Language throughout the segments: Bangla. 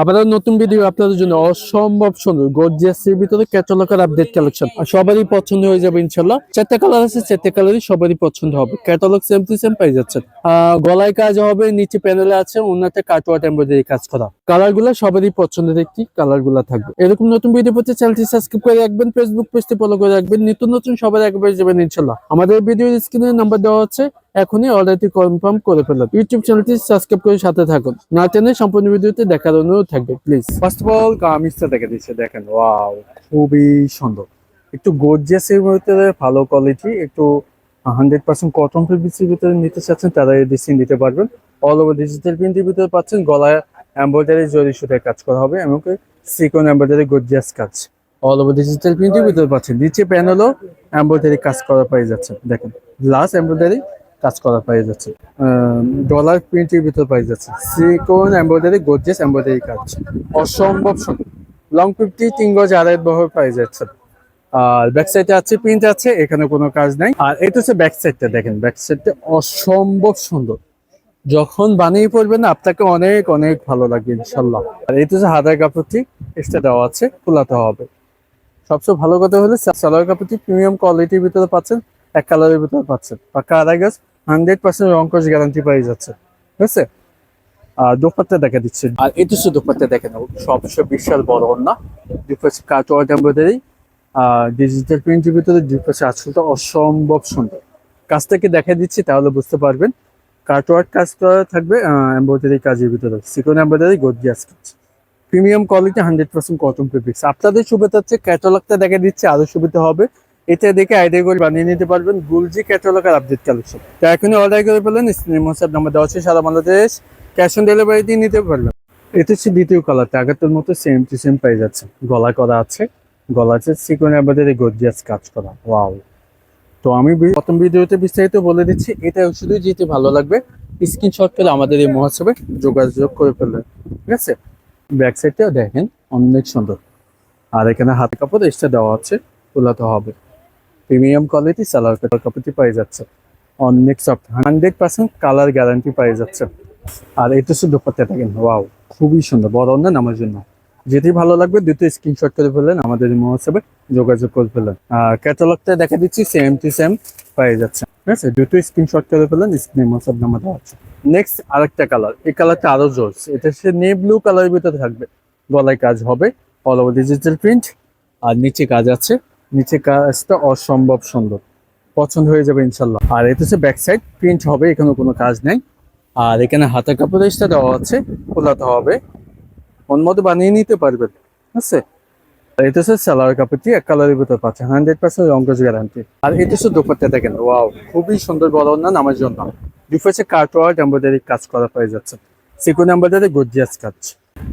আবারও নতুন ভিডিও আপনাদের জন্য অসম্ভব সুন্দর গর্জিয়াস এর ভিতরে ক্যাটালগের আপডেট কালেকশন আর সবারই পছন্দ হয়ে যাবে ইনশাল্লাহ চারটে কালার আছে, চারটে কালারই সবারই পছন্দ হবে। ক্যাটালগ সেম টু সেম পেয়ে যাচ্ছেন। গলায় কাজ হবে, নিচে প্যানেলে আছে অন্যতে কাটওয়াট এমব্রয়ডারি কাজ করা। কালারগুলো সবারই পছন্দের একটি কালারগুলা থাকবে। এরকম নতুন ভিডিও পেতে চ্যানেলটি সাবস্ক্রাইব করে রাখবেন ফেসবুক পেজটি ফলো করে রাখবেন। নিত্য নতুন সবার একবার যাবেন ইনশাল্লাহ আমাদের ভিডিও স্ক্রিনে নাম্বার দেওয়া আছে। এখনই অর্ডারটি কনফার্ম করে ফেলুন ইউটিউব চ্যানেলটি সাবস্ক্রাইব করে সাথে থাকুন। না টেনে সম্পূর্ণ ভিডিওতে দেখার অনুরোধ থাকবে প্লিজ ফার্স্ট অফ অল গার্মিক্সটা দেখে দিচ্ছে দেখেন ওয়াও খুবই সুন্দর। একটু গর্জিয়াস এর ভিতরে, ভালো কোয়ালিটি একটু হান্ড্রেড পার্সেন্ট কটন ফেব্রিক্সের ভিতরে নিতে চাচ্ছেন, তারা এই ডিসিন দিতে পারবেন। অল ওভার ডিজিটাল প্রিন্টের ভিতরে পাচ্ছেন, গলায় এমব্রয়ডারি জরি সুতায় কাজ করা হবে এমনকি সিকন এমব্রয়ডারি গর্জিয়াস কাজ। অল ওভার ডিজিটাল প্রিন্টের ভিতরে পাচ্ছেন। নিচে প্যানেলও এমব্রয়ডারি কাজ করা পেয়ে যাচ্ছে। দেখেন গ্লাস এমব্রয়ডারি কাজ করা পেয়ে যাচ্ছে। ডলার প্রিন্টের ভিতরে পেয়ে যাচ্ছে। সিকোন এমব্রয়ডারি গর্জিয়াস এমব্রয়ডারি কাজ। অসম্ভব সুন্দর। লং ফিফটি তিন গজ আড়াই বহর পেয়ে যাচ্ছে। আর ব্যাক সাইডে আছে প্রিন্ট আছে, এখানে কোনো কাজ নাই। আর এটা হচ্ছে ব্যাক সাইডটা দেখেন। ব্যাক সাইডটা অসম্ভব সুন্দর। যখন বানিয়ে পড়বেন আপনাকে অনেক অনেক ভালো লাগবে, ইনশাল্লাহ। আর এটা হচ্ছে হাদার কাপড়টি এক্সট্রা দেওয়া আছে, খোলাতে হবে। সবচেয়ে ভালো কথা হলো সালোয়ার কাপড়টি প্রিমিয়াম কোয়ালিটির ভিতরে পাচ্ছেন, এক কালারের ভিতরে পাচ্ছেন। পাক্কা আড়াই গাছ হান্ড্রেড পার্সেন্ট রঙ্কশ গ্যারান্টি পেয়ে যাচ্ছে। ঠিক আছে? আর দোপাট্টা দেখা দিচ্ছে। আর এটা হচ্ছে দোপাট্টা দেখেন সবচেয়ে বিশাল বড় না? দুপাশে কাট ওয়ার্ড এমব্রয়ডারি আর ডিজিটাল প্রিন্টের ভিতরে দুপাশে আঁচলটা অসম্ভব সুন্দর। কাজটাকে দেখা দিচ্ছি, তাহলে বুঝতে পারবেন। কাটওয়ার্ক কাজ করা থাকবে এমব্রয়ডারি কাজের ভিতরে। সিকন এমব্রয়ডারি গর্জিয়াস কাজ premium quality hundred percent cotton fabrics আপনাদের সুবিধা হচ্ছে ক্যাটালগটা দেখা দিচ্ছে, আরও সুবিধা হবে। এটা দেখে আইডিয়া করে বানিয়ে নিতে পারবেন গুলজি ক্যাটালগ আর আপডেট কালেকশন তো এখনই অর্ডার করে ফেলেন স্ক্রিন হোয়াটসঅ্যাপ নাম্বার দেওয়া আছে সারা বাংলাদেশ ক্যাশ অন ডেলিভারি দিয়ে নিতে পারবেন। এটা হচ্ছে দ্বিতীয় কালারটা আগেরটার মতো সেম টু সেম পেয়ে যাচ্ছে গলা করা আছে, গলা আছে, সিকন এমব্রয়ডারি গর্জিয়াস কাজ করা ওয়াও তো আমি প্রথম ভিডিওতে বিস্তারিত বলে দিচ্ছি, এটা শুধু যেতে ভালো লাগবে স্ক্রিনশট করে আমাদের এই মহোৎসবে যোগাযোগ করে ফেলবেন ঠিক আছে? ব্যাক সাইডটাও দেখেন, অনেক সুন্দর। আর এখানে হাত কাপড় এক্সট্রা দেওয়া আছে তোলাতে হবে। প্রিমিয়াম কোয়ালিটি কাপড় কাপড়টি পেয়ে যাচ্ছে। অনেক soft hundred percent colour guarantee পেয়ে যাচ্ছে। আর এটা শুধু দুপাট্টা দেখেন ওয়াও খুবই সুন্দর, বড় অন্য আমার জন্য। যেটি ভালো লাগবে, দুটো স্ক্রিনশট করে ফেলেন আমাদের মহোৎসবে যোগাযোগ করে ফেলেন আর ক্যাটালগটা দেখা দিচ্ছি সেম টু সেম পাই যাচ্ছে। ঠিক আছে, দুটো স্ক্রিনশট করে ফেললেন স্ক্রিনে মহোৎসব নাম্বার দেওয়া আছে। নেক্সট আরেকটা কালার এই কালারটা আরও জোস এটা হচ্ছে নে ব্লু কালারের ভিতরে থাকবে। গলায় কাজ হবে অল ওভার ডিজিটাল প্রিন্ট আর নিচে কাজ আছে। নিচে কাজটা অসম্ভব সুন্দর। পছন্দ হয়ে যাবে ইনশাল্লাহ। আর এটা হচ্ছে ব্যাক সাইড প্রিন্ট হবে এখানে কোনো কাজ নেই। আর এখানে হাতে কাপড় দেওয়া আছে, খোলাতে হবে। মন মতো বানিয়ে নিতে পারবেন ঠিক আছে এটা হচ্ছে সালোয়ার কাপড়টি এক কালারের ভিতরে পাচ্ছে হান্ড্রেড পার্সেন্ট রঙ্কজ গ্যারান্টি আর এটা হচ্ছে দোপাট্টা, দেখেন ওয়াও খুবই সুন্দর বড় না আমার জন্য? ডিফারেন্সে কার্টওয়ার্ড এম্ব্রয়ডারি কাজ করা পেয়ে যাচ্ছে। সিকুন এম্ব্রয়ডারি গর্জিয়াস কাজ।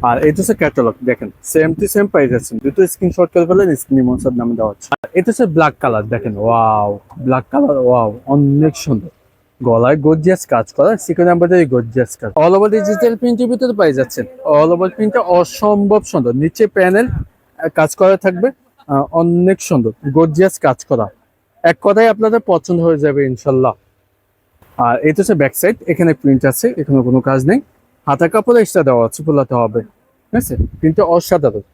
আর এটা হচ্ছে ক্যাটালগ দেখেন সেম টু সেম পেয়ে যাচ্ছেন দুটো স্ক্রিনশট করে ফেলেন স্ক্রিন মনসার নামে দেওয়া হচ্ছে। আর এটা হচ্ছে ব্ল্যাক কালার দেখেন ওয়াও ব্ল্যাক কালার ওয়াও অনেক সুন্দর। গলায় গর্জিয়াস কাজ করা সিকন এম্ব্রয়ডারি গর্জিয়াস কাজ। অল ওভার ডিজিটাল প্রিন্টের ভিতরে পাই যাচ্ছেন। অল ওভার প্রিন্টটা অসম্ভব সুন্দর। নিচে প্যানেল কাজ করা থাকবে অনেক সুন্দর গর্জিয়াস কাজ করা। এক কথায় আপনাদের পছন্দ হয়ে যাবে, ইনশাল্লাহ। আর এটা হচ্ছে ব্যাক সাইড এখানে প্রিন্ট আছে, এখানে কোনো কাজ নেই। হাতা কাপড় এক্সট্রা দেওয়া আছে, ফুলাতে হবে। ঠিক আছে? কিন্তু অসাধারণ।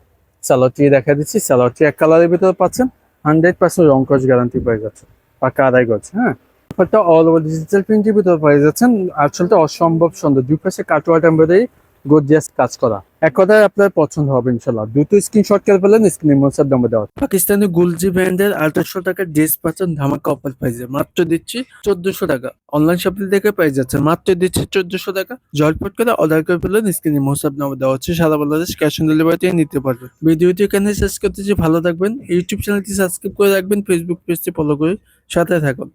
স্যালোয়ারটি দেখা দিচ্ছি। স্যালোয়ারটি এক কালারের ভিতরে পাচ্ছেন। হান্ড্রেড পার্সেন্ট রং কস গ্যারান্টি পেয়ে যাচ্ছে পাকা আড়াই গজ হ্যাঁ? ব্যাপারটা অল ওভার ডিজিটাল প্রিন্টের ভিতরে পেয়ে যাচ্ছেন। আসলটা অসম্ভব সুন্দর। দুই পাশে কাটোয়া এমব্রয়ডারি গোদিয়াস কাজ করা। এক কথায় আপনার পছন্দ হবে ইনশাল্লাহ দুটো স্ক্রিনশট করে ফেলেন স্ক্রিনে মোসার নাম্বার দেওয়া পাকিস্তানি গুলজি ব্র্যান্ডের আঠারোশো টাকার ড্রেস পাচ্ছেন ধামাকা অফার প্রাইসে মাত্র দিচ্ছি চোদ্দশো টাকা। অনলাইন শপিং থেকে পেয়ে যাচ্ছে। মাত্র দিচ্ছি চোদ্দশো টাকা। জলপট করে অর্ডার করে ফেলেন স্ক্রিনে মোসাব নাম্বার দেওয়া হচ্ছে সারা বাংলাদেশ ক্যাশ অন ডেলিভারিতে নিতে পারবেন ভিডিওটি এখানে শেষ করতেছি। ভালো থাকবেন। ইউটিউব চ্যানেলটি সাবস্ক্রাইব করে রাখবেন। ফেসবুক পেজটি ফলো করে সাথে থাকুন।